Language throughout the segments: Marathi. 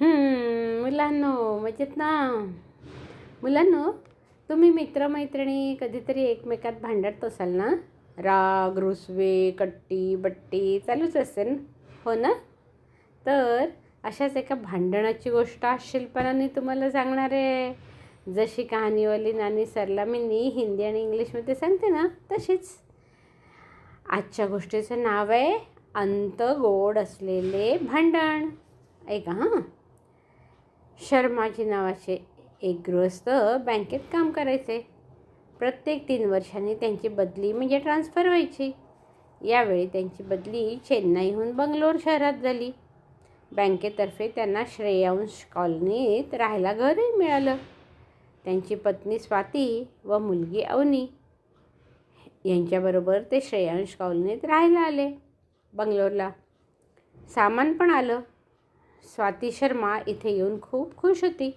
मुलांनो मजेत ना? मुलांनो तुम्ही मित्रमैत्रिणी कधीतरी एकमेकात भांडत असाल ना? राग रुसवे कट्टी बट्टी चालूच असेल हो ना? तर अशाच एका भांडणाची गोष्ट शिल्पनाने तुम्हाला सांगणार आहे. जशी कहाणीवाली नानी सरला मी हिंदी आणि इंग्लिशमध्ये सांगते ना तशीच. आजच्या गोष्टीचं नाव आहे अंत गोड असलेले भांडण. ऐका हां? शर्माजी नावाचे एक गृहस्थ बँकेत काम करायचे. प्रत्येक तीन वर्षांनी त्यांची बदली म्हणजे ट्रान्स्फर व्हायची. यावेळी त्यांची बदली चेन्नईहून बंगलोर शहरात झाली. बँकेतर्फे त्यांना श्रेयांश कॉलनीत राहायला घरही मिळालं. त्यांची पत्नी स्वाती व मुलगी अवनी यांच्याबरोबर ते श्रेयांश कॉलनीत राहायला आले. बंगलोरला सामान पण आलं. स्वाती शर्मा इथे येऊन खूप खुश होती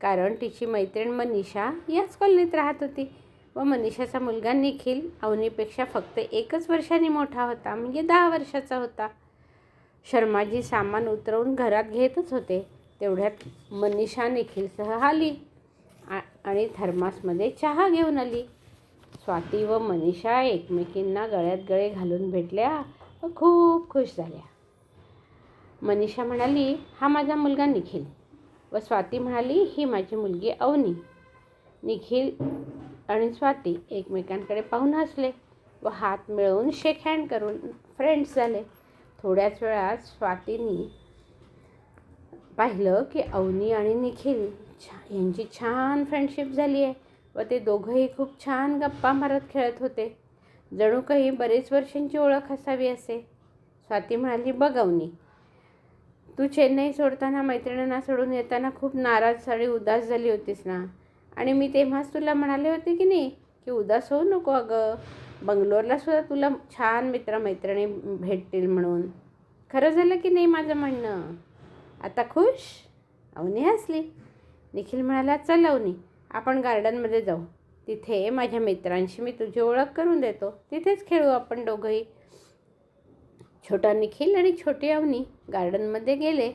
कारण तिची मैत्रीण मनीषा याच कॉलनीत राहत होती व मनीषाचा मुलगा निखिल अवनीपेक्षा फक्त एकच वर्षाने मोठा होता म्हणजे दहा वर्षाचा होता. शर्माजी सामान उतरवून घरात घेतच होते तेवढ्यात मनीषा निखिलसह आली आ- आणि थर्मासमध्ये चहा घेऊन आली. स्वाती व मनीषा एकमेकींना गळ्यात गळे घालून भेटल्या व खूप खुश झाल्या. मनीषा म्हणाली हा माझा मुलगा निखिल. व स्वाती म्हणाली ही माझी मुलगी अवनी. निखिल आणि स्वाती एकमेकांकडे पाहून हसले व हात मिळवून शेक हँड करून फ्रेंड्स झाले. थोड्याच वेळात स्वातीनी पाहिलं की अवनी आणि निखिल छा यांची छान फ्रेंडशिप झाली आहे व ते दोघंही खूप छान गप्पा मारत खेळत होते. जणू काही बरेच वर्षांची ओळख असावी असे. स्वाती म्हणाली बघ अवनी तू चेन्नई सोडताना मैत्रिणींना सोडून येताना खूप नाराज आणि उदास झाली होतीस ना? आणि मी तेव्हाच तुला म्हणाले होते की नाही की उदास होऊ नको अगं. बंगलोरला सुद्धा तुला छान मित्रमैत्रिणी भेटतील म्हणून. खरं झालं की नाही माझं म्हणणं? आता खुश? अवनी हसली. निखिल म्हणाला चल अवनी आपण गार्डनमध्ये जाऊ. तिथे माझ्या मित्रांशी मी तुझी ओळख करून देतो. तिथेच खेळू आपण दोघंही. छोटा निखिल आणि छोटी अवनी गार्डनमध्ये गेले.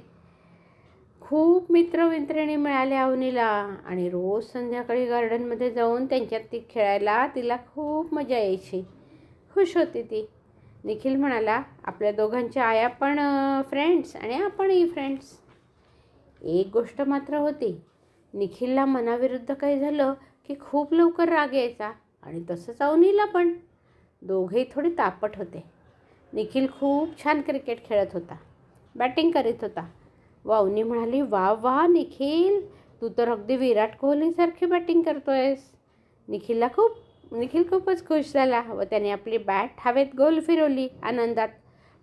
खूप मित्रमैत्रिणी मिळाल्या अवनीला आणि रोज संध्याकाळी गार्डनमध्ये जाऊन त्यांच्यात ती खेळायला तिला खूप मजा यायची. खुश होती ती. निखिल म्हणाला आपल्या दोघांच्या आया पण फ्रेंड्स आणि आपणही फ्रेंड्स एक गोष्ट मात्र होती. निखिलला मनाविरुद्ध काही झालं की खूप लवकर राग यायचा आणि तसंच अवनीला पण. दोघेही थोडे तापट होते. निखिल खूप छान क्रिकेट खेळत होता. बॅटिंग करीत होता. वाऊनी अवनी म्हणाली वा वा निखिल तू तर अगदी विराट कोहलीसारखी बॅटिंग करतोयस. निखिलला खूप निखिल खूपच खुश झाला व त्याने आपली बॅट हवेत गोल फिरवली आनंदात.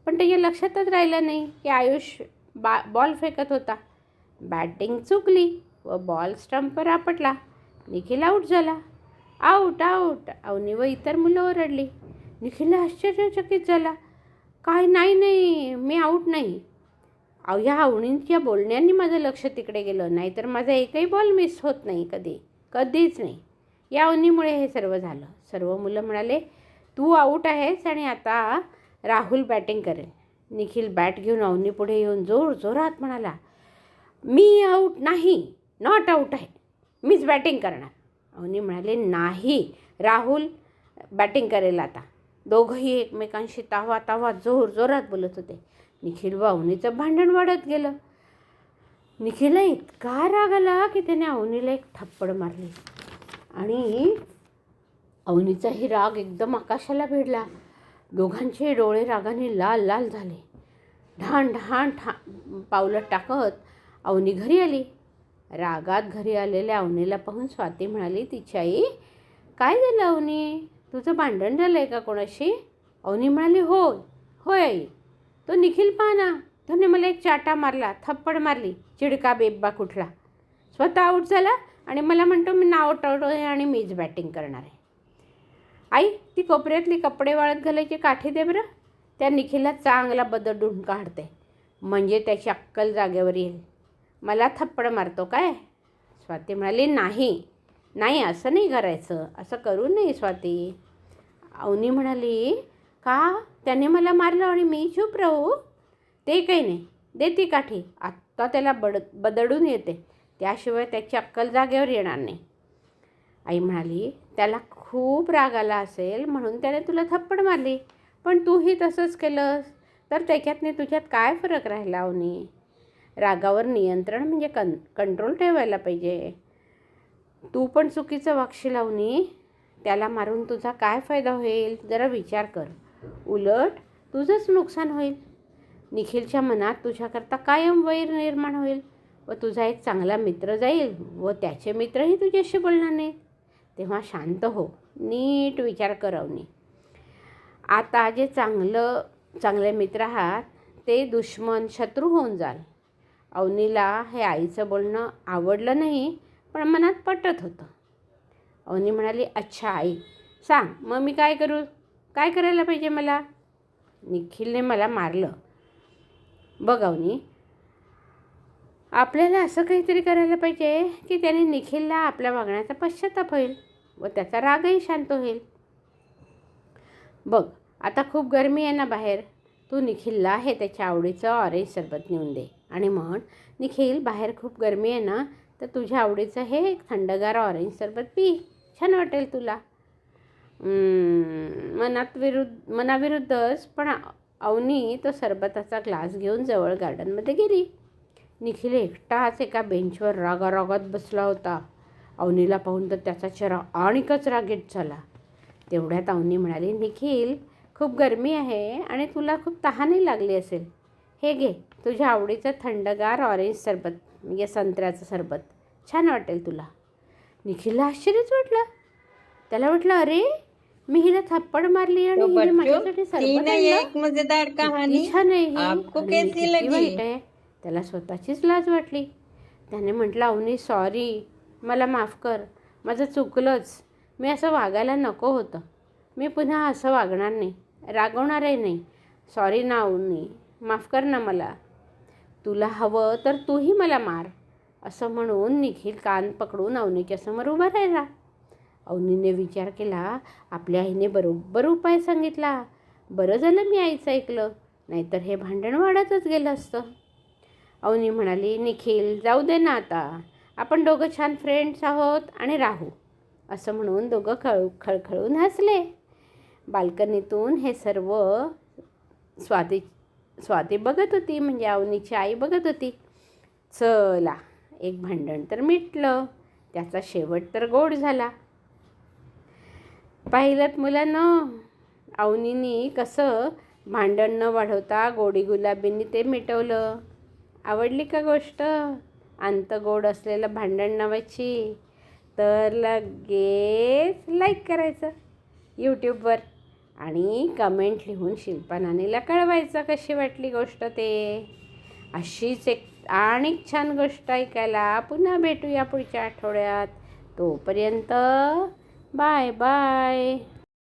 पण त्याच्या लक्षातच राहिलं नाही की आयुष बा बॉल फेकत होता. बॅटिंग चुकली व बॉल स्टंपवर आपटला. निखिल आऊट झाला. Out out. अवनी व इतर मुलं ओरडली. निखिल आश्चर्यचकित झाला. काय नाही नाही मी आऊट नाही. अहो ह्या अवणींच्या बोलण्यांनी माझं लक्ष तिकडे गेलं. नाहीतर माझा एकही बॉल मिस होत नाही कधी. कधीच नाही. या अवनीमुळे हे सर्व झालं. सर्व मुलं म्हणाले तू आऊट आहेस आणि आता राहुल बॅटिंग करेल. निखिल बॅट घेऊन अवनी पुढे येऊन जोर जोरात म्हणाला मी आऊट नाही. नॉट आऊट आहे. मीच बॅटिंग करणार. अवनी म्हणाले नाही. राहुल बॅटिंग करेल आता. दोघंही एकमेकांशी तावा तावा जोर जोरात बोलत होते. निखिल व अवनीचं भांडण वाढत गेलं. निखिलला इतका राग आला की त्याने अवनीला एक थप्पड मारली. आणि अवनीचाही राग एकदम आकाशाला भिडला. दोघांचे डोळे रागाने लाल लाल झाले. ढाण ढाण ठा पावलं टाकत अवनी घरी आली. रागात घरी आलेल्या अवनीला पाहून स्वाती म्हणाली तिची आई काय झालं अवनी? तुझं भांडण झालं आहे का कोणाशी? अवनी म्हणाली होय होय आई. तो निखिल पहा ना. त्याने मला एक चाटा मारला थप्पड मारली चिडका बेब्बा कुठला. स्वतः आऊट झाला आणि मला म्हणतो मी नाव आहे आणि मीच बॅटिंग करणार आहे. आई ती कोपऱ्यातली कपडे वाळत घालायची काठी दे बरं. त्या निखिलला चांगला बदडून काढते. म्हणजे त्याची अक्कल जागेवर येईल. मला थप्पड मारतो काय? स्वाती म्हणाली नाही. नाही असं नाही करायचं. असं करू नये स्वाती. अवनी म्हणाली का? त्याने मला मारलं आणि मी चूप राहू? ते काही नाही. दे ती काठी. आत्ता त्याला बड बदडून येते. त्याशिवाय त्याची अक्कल जागेवर येणार नाही. आई म्हणाली त्याला खूप राग आला असेल म्हणून त्याने तुला थप्पड मारली. पण तूही तसंच केलंस. तर त्याच्यातने तुझ्यात काय फरक राहिला अवनी? रागावर नियंत्रण म्हणजे कं कंट्रोल ठेवायला पाहिजे. तू पण चुकीचं वागशील अवनी त्याला मारून तुझा काय फायदा होईल? जरा विचार कर. उलट तुझंच नुकसान होईल. निखिलच्या मनात तुझ्याकरता कायम वैर निर्माण होईल व तुझा एक चांगला मित्र जाईल व त्याचे मित्रही तुझ्याशी बोलणार नाहीत. तेव्हा शांत हो. नीट विचार करवणी आता जे चांगलं चांगले मित्र आहात ते दुश्मन शत्रू होऊन जाल. अवनीला हे आईचं बोलणं आवडलं नाही पण मनात पटत होतं. अवनी म्हणाली अच्छा आई सांग मग मी काय करू? काय करायला पाहिजे मला? निखिलने मला मारलं. बघ अवनी आपल्याला असं काहीतरी करायला पाहिजे की त्याने निखिलला आपल्या वागण्याचा पश्चाताप होईल व त्याचा रागही शांत होईल. बघ आता खूप गरमी आहे ना बाहेर. तू निखिलला हे त्याच्या आवडीचं ऑरेंज सरबत नेऊन दे आणि म्हण निखिल बाहेर खूप गरमी आहे ना तर तुझ्या आवडीचं हे एक थंडगार ऑरेंज सरबत पी. छान वाटेल तुला. मनात विरुद्ध मनाविरुद्धच पण अवनी तो सरबताचा ग्लास घेऊन जवळ गार्डनमध्ये गेली. निखिल एकटाच एका बेंचवर रागारागात बसला होता. अवनीला पाहून तर त्याचा चेहरा आणिकच रागीट झाला. तेवढ्यात अवनी म्हणाली निखिल खूप गरमी आहे आणि तुला खूप तहानही लागली असेल. हे घे तुझ्या आवडीचं थंडगार ऑरेंज सरबत म्हणजे संत्र्याचं सरबत. छान वाटेल तुला. निखिलला आश्चर्यच वाटलं. त्याला वाटलं अरे मी हिला थप्पड मारली आणि हिने माझ्यासाठी सरबत. एक मजेदार छान आहे. आपको कैसी लगी? आहे. त्याला स्वतःचीच लाज वाटली. त्याने म्हटलं अवनी सॉरी मला माफ कर. माझं चुकलंच. मी असं वागायला नको होतं. मी पुन्हा असं वागणार नाही. रागवणारही नाही. सॉरी ना अवनी. माफ कर ना मला. तुला हवं तर तूही मला मार. असं म्हणून निखिल कान पकडून अवनीच्यासमोर उभा राहिला. अवनीने विचार केला आपल्या आईने बरोबर उपाय सांगितला. बरं झालं मी आईचं ऐकलं नाहीतर हे भांडण वाढतच गेलं असतं. अवनी म्हणाली निखिल जाऊ दे ना आता. आपण दोघं छान फ्रेंड्स आहोत आणि राहू. असं म्हणून दोघं खळ खळखळून हसले. बाल्कनीतून हे सर्व स्वाती स्वाती बघत होती म्हणजे अवनीची आई बघत होती. चला एक भांडण तर मिटलं त्याचा शेवट तर गोड झाला. पाहिलं मुलांना अवनीनी कसं भांडण न वाढवता गोडी गुलाबींनी ते मिटवलं. आवडली का गोष्ट? अंत गोड असलेलं भांडण नावाची तर लगेच लाईक करायचं. यूट्यूबवर आणि कमेंट लिहून शिल्पानानीला कळवायचं कशी वाटली गोष्ट ते? अशीच एक आणि छान गोष्ट ऐकायला पुन्हा भेटूया पुढच्या आठवड्यात. तोपर्यंत बाय बाय.